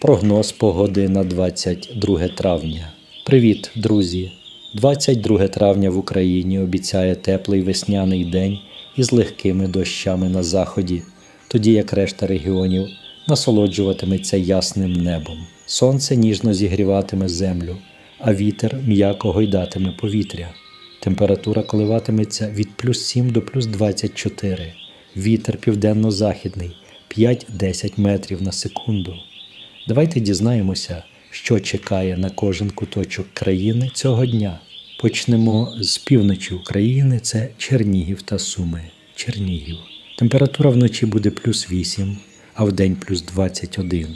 Прогноз погоди на 22 травня. Привіт, друзі! 22 травня в Україні обіцяє теплий весняний день із легкими дощами на заході, тоді як решта регіонів насолоджуватиметься ясним небом. Сонце ніжно зігріватиме землю, а вітер м'яко гойдатиме повітря. Температура коливатиметься від плюс 7 до плюс 24. Вітер південно-західний 5-10 метрів на секунду. Давайте дізнаємося, що чекає на кожен куточок країни цього дня. Почнемо з півночі України, це Чернігів та Суми. Чернігів. Температура вночі буде плюс 8, а вдень плюс 21.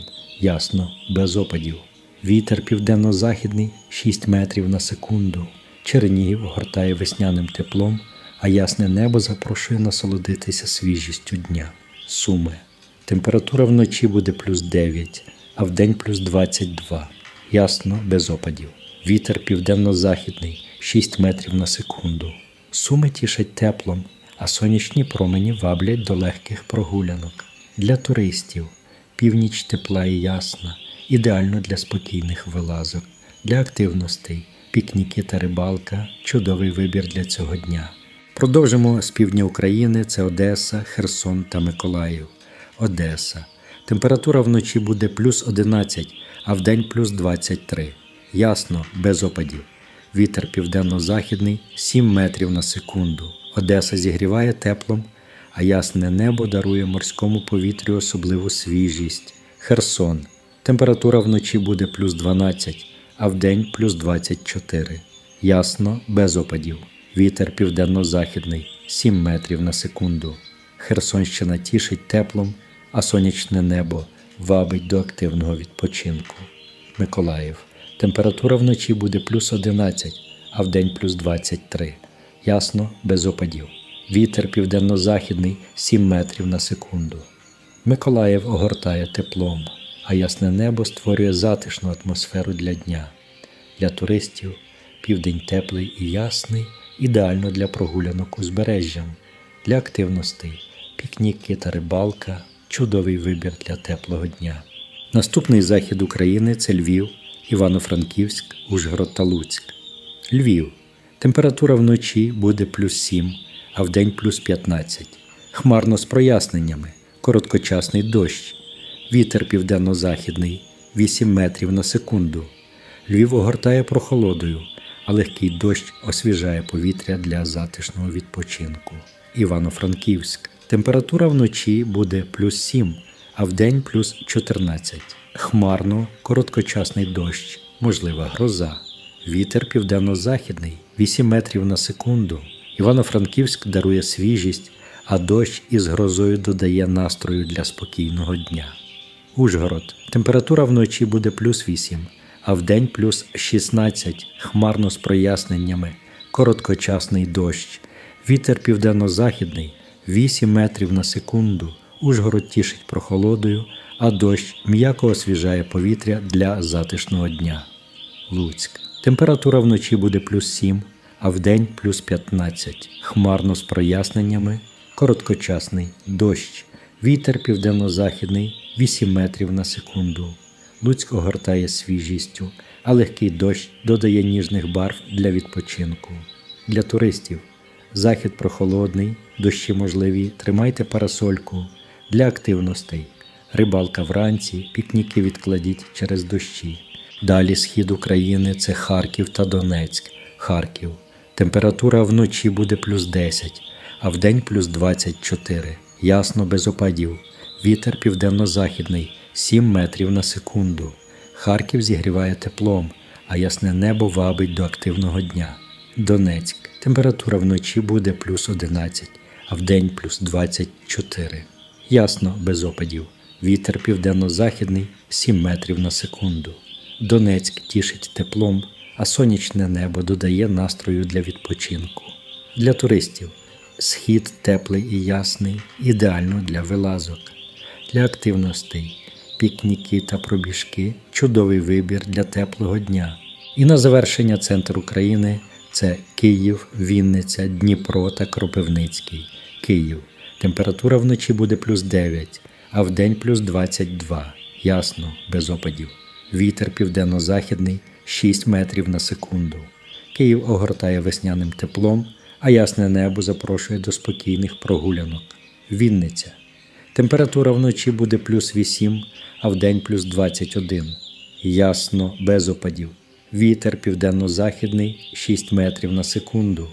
Ясно, без опадів. Вітер південно-західний 6 метрів на секунду. Чернігів гортає весняним теплом, а ясне небо запрошує насолодитися свіжістю дня. Суми. Температура вночі буде плюс 9, а вдень плюс 22. Ясно, без опадів. Вітер південно-західний 6 метрів на секунду. Суми тішать теплом, а сонячні промені ваблять до легких прогулянок. Для туристів північ тепла і ясна, ідеально для спокійних вилазок, для активностей, пікніки та рибалка чудовий вибір для цього дня. Продовжимо з півдня України це Одеса, Херсон та Миколаїв. Одеса. Температура вночі буде плюс 11, а вдень плюс 23. Ясно, без опадів. Вітер південно-західний 7 метрів на секунду. Одеса зігріває теплом, а ясне небо дарує морському повітрю особливу свіжість. Херсон. Температура вночі буде плюс 12, а вдень плюс 24. Ясно, без опадів. Вітер південно-західний 7 метрів на секунду. Херсонщина тішить теплом, а сонячне небо вабить до активного відпочинку. Миколаїв. Температура вночі буде плюс 11, а вдень плюс 23. Ясно, без опадів. Вітер південно-західний 7 метрів на секунду. Миколаїв огортає теплом, а ясне небо створює затишну атмосферу для дня. Для туристів південь теплий і ясний, ідеально для прогулянок узбережжям, для активностей, пікніки та рибалка чудовий вибір для теплого дня. Наступний захід України це Львів, Івано-Франківськ, Ужгород та Луцьк. Львів. Температура вночі буде плюс 7, а вдень плюс 15. Хмарно з проясненнями, короткочасний дощ. Вітер південно-західний 8 метрів на секунду. Львів огортає прохолодою, а легкий дощ освіжає повітря для затишного відпочинку. Івано-Франківськ. Температура вночі буде плюс 7, а вдень плюс 14. Хмарно, короткочасний дощ, можлива гроза. Вітер південно-західний 8 метрів на секунду. Івано-Франківськ дарує свіжість, а дощ із грозою додає настрою для спокійного дня. Ужгород. Температура вночі буде плюс 8, а вдень плюс 16, хмарно з проясненнями, короткочасний дощ. Вітер південно-західний 8 метрів на секунду. Ужгород тішить прохолодою, а дощ м'яко освіжає повітря для затишного дня. Луцьк. Температура вночі буде плюс 7, а вдень плюс 15. Хмарно з проясненнями, короткочасний дощ. Вітер південно-західний 8 метрів на секунду. Луцьк огортає свіжістю, а легкий дощ додає ніжних барв для відпочинку. Для туристів захід прохолодний, дощі можливі, тримайте парасольку. Для активностей рибалка вранці, пікніки відкладіть через дощі. Далі схід України це Харків та Донецьк. Харків. Температура вночі буде плюс 10, а вдень плюс 24. Ясно без опадів. Вітер південно-західний 7 метрів на секунду. Харків зігріває теплом, а ясне небо вабить до активного дня. Донецьк. Температура вночі буде плюс 11, а вдень плюс 24. Ясно без опадів. Вітер південно-західний 7 метрів на секунду. Донецьк тішить теплом, а сонячне небо додає настрою для відпочинку. Для туристів схід теплий і ясний, ідеально для вилазок, для активностей, пікніки та пробіжки чудовий вибір для теплого дня. І на завершення центр України це Київ, Вінниця, Дніпро та Кропивницький. Київ. Температура вночі буде плюс 9, а вдень плюс 22. ясно, без опадів. Вітер південно-західний 6 метрів на секунду. Київ огортає весняним теплом, а ясне небо запрошує до спокійних прогулянок. Вінниця. Температура вночі буде плюс 8, а вдень плюс 21. Ясно, без опадів. Вітер південно-західний 6 метрів на секунду.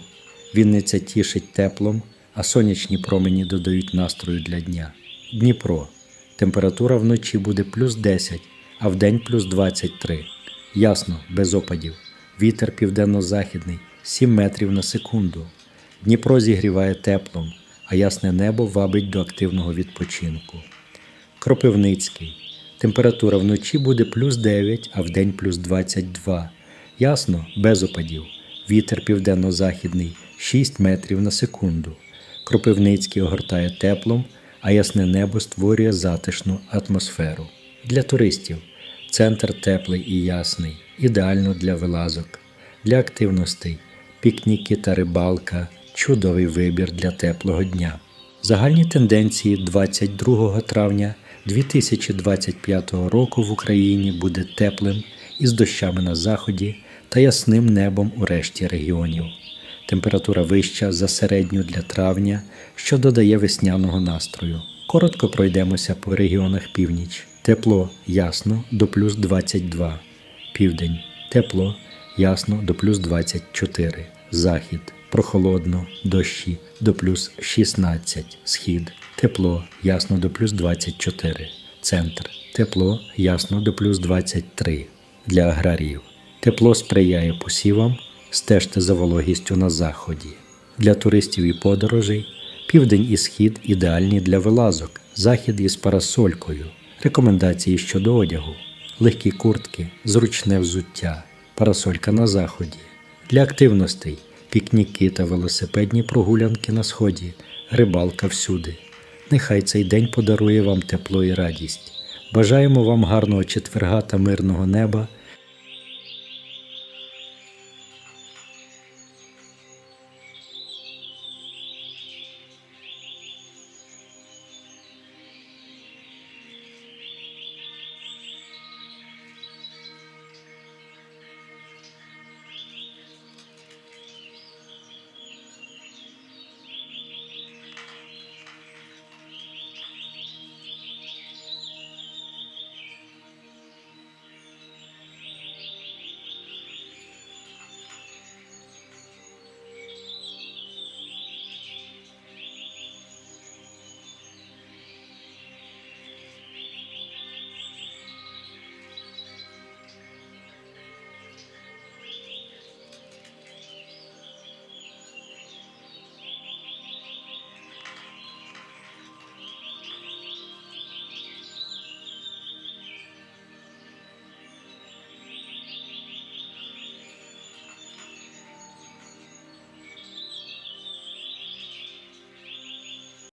Вінниця тішить теплом, а сонячні промені додають настрою для дня. Дніпро. Температура вночі буде плюс 10, а вдень плюс 23. Ясно, без опадів. Вітер південно-західний 7 метрів на секунду. Дніпро зігріває теплом, а ясне небо вабить до активного відпочинку. Кропивницький. Температура вночі буде плюс 9, а вдень плюс 22. Ясно, без опадів. Вітер південно-західний 6 метрів на секунду. Кропивницький огортає теплом, а ясне небо створює затишну атмосферу. Для туристів центр теплий і ясний, ідеально для вилазок, для активностей, пікніки та рибалка чудовий вибір для теплого дня. Загальні тенденції 22 травня 2025 року в Україні буде теплим із дощами на заході та ясним небом у решті регіонів. Температура вища за середню для травня, що додає весняного настрою. Коротко пройдемося по регіонах північ. Тепло ясно до плюс 22. Південь тепло ясно до плюс 24. Захід прохолодно, дощі до плюс 16. Схід тепло ясно до плюс 24. Центр тепло ясно до плюс 23. Для аграріїв тепло сприяє посівам, стежте за вологістю на заході. Для туристів і подорожей південь і схід ідеальні для вилазок, захід із парасолькою. Рекомендації щодо одягу, легкі куртки, зручне взуття, парасолька на заході. Для активностей пікніки та велосипедні прогулянки на сході, рибалка всюди. Нехай цей день подарує вам тепло і радість. Бажаємо вам гарного четверга та мирного неба